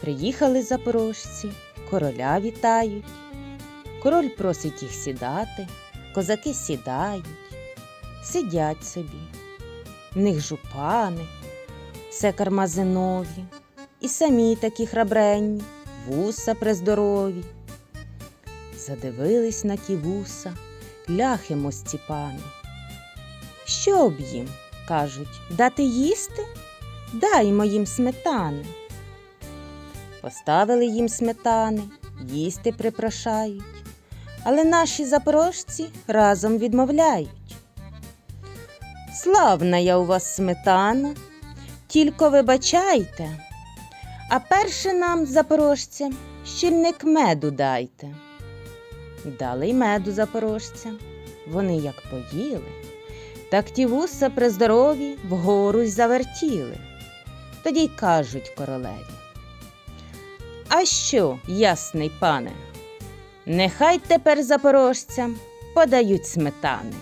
Приїхали запорожці, короля вітають. Король просить їх сідати, козаки сідають, сидять собі. В них жупани, все кармазинові, і самі такі храбренні, вуса прездорові. Задивились на ті вуса, ляхи мосціпани. Що б їм, кажуть, дати їсти? Даймо їм сметани. Поставили їм сметани, їсти припрошають, але наші запорожці разом відмовляють. Славна я у вас сметана, тільки вибачайте, а перше нам, запорожцям, щільник меду дайте. Дали й меду запорожцям. Вони як поїли, так ті вуса при здорові вгору й завертіли. Тоді й кажуть королеві. А що, ясний пане? Нехай тепер запорожцям подають сметани.